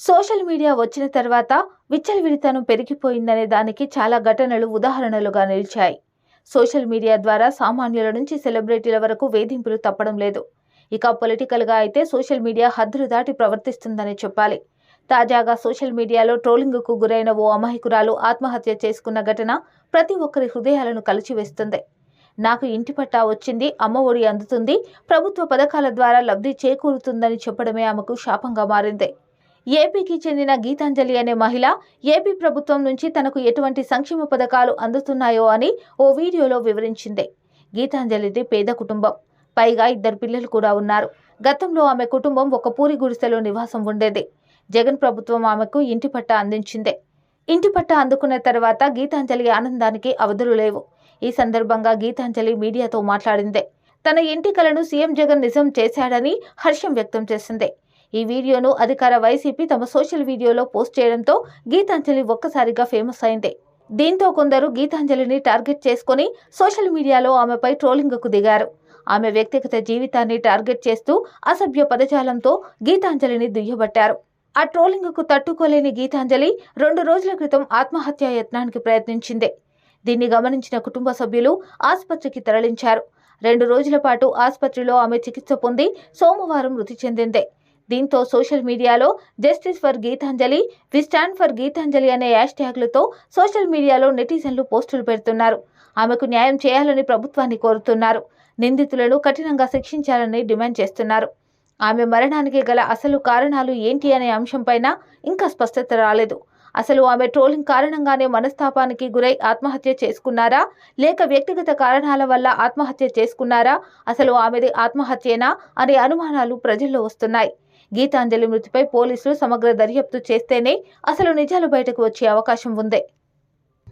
Social media వచ్చిన తర్వాత విచ్చలవిడితనం పెరిగిపోయిందనే దానికి చాలా ఘటనలు ఉదాహరణలుగా నిలిచాయి. సోషల్ మీడియా ద్వారా సామాన్యుల నుంచి సెలబ్రిటీల వరకు వేధింపులు తప్పడం లేదు. ఇక పొలిటికల్గా అయితే సోషల్ మీడియా హద్దులు దాటి ప్రవర్తిస్తుందని చెప్పాలి. తాజాగా సోషల్ మీడియాలో ట్రోలింగ్కు గురైన ఓ అమాయకురాలు ఆత్మహత్య చేసుకున్న ఘటన ప్రతి ఒక్కరి హృదయాలను కలిచివేస్తుంది. నాకు ఇంటి పట్టా వచ్చింది అమ్మ ఒడి అందుతుంది ప్రభుత్వ పథకాల ద్వారా లబ్ధి చేకూరుతుందని చెప్పడమే ఆమెకు శాపంగా మారింది. ఏపీకి చెందిన గీతాంజలి అనే మహిళ ఏపీ ప్రభుత్వం నుంచి తనకు ఎటువంటి సంక్షేమ పథకాలు అందుతున్నాయో అని ఓ వీడియోలో వివరించింది. గీతాంజలిది పేద కుటుంబం. పైగా ఇద్దరు పిల్లలు కూడా ఉన్నారు. గతంలో ఆమె కుటుంబం ఒక పూరి గుడిసెలో నివాసం ఉండేది. జగన్ ప్రభుత్వం ఆమెకు ఇంటి పట్టా అందించింది. ఇంటి పట్ట అందుకున్న తర్వాత గీతాంజలి ఆనందానికి అవధులు లేవు. ఈ సందర్భంగా గీతాంజలి మీడియాతో మాట్లాడింది. తన ఇంటి కలను సీఎం జగన్ నిజం చేశాడని హర్షం వ్యక్తం చేసింది. ఈ వీడియోను అధికార వైసీపీ తమ సోషల్ వీడియోలో పోస్ట్ చేయడంతో గీతాంజలి ఒక్కసారిగా ఫేమస్ అయింది. దీంతో కొందరు గీతాంజలిని టార్గెట్ చేసుకుని సోషల్ మీడియాలో ఆమెపై ట్రోలింగ్కు దిగారు. ఆమె వ్యక్తిగత జీవితాన్ని టార్గెట్ చేస్తూ అసభ్య పదజాలంతో గీతాంజలిని దుయ్యబట్టారు. ఆ ట్రోలింగ్కు తట్టుకోలేని గీతాంజలి రెండు రోజుల క్రితం ఆత్మహత్యా యత్నానికి ప్రయత్నించింది. దీన్ని గమనించిన కుటుంబ సభ్యులు ఆసుపత్రికి తరలించారు. రెండు రోజుల పాటు ఆసుపత్రిలో ఆమె చికిత్స పొంది సోమవారం మృతి చెందింది. దీంతో సోషల్ మీడియాలో justice for Geetanjali we stand for Geetanjali అనే హ్యాష్ ట్యాగ్లతో సోషల్ మీడియాలో నెటిజన్లు పోస్టులు పెడుతున్నారు. ఆమెకు న్యాయం చేయాలని ప్రభుత్వాన్ని కోరుతున్నారు. నిందితులను కఠినంగా శిక్షించాలని డిమాండ్ చేస్తున్నారు. ఆమె మరణానికి గల అసలు కారణాలు ఏంటి అనే అంశంపైన ఇంకా స్పష్టత రాలేదు. అసలు ఆమె ట్రోలింగ్ కారణంగానే మనస్తాపానికి గురై ఆత్మహత్య చేసుకున్నారా? లేక వ్యక్తిగత కారణాల వల్ల ఆత్మహత్య చేసుకున్నారా? అసలు ఆమెది ఆత్మహత్యేనా? అనే అనుమానాలు ప్రజల్లో వస్తున్నాయి. గీతాంజలి మృతిపై పోలీసులు సమగ్ర దర్యాప్తు చేస్తేనే అసలు నిజాలు బయటకు వచ్చే అవకాశం ఉంది.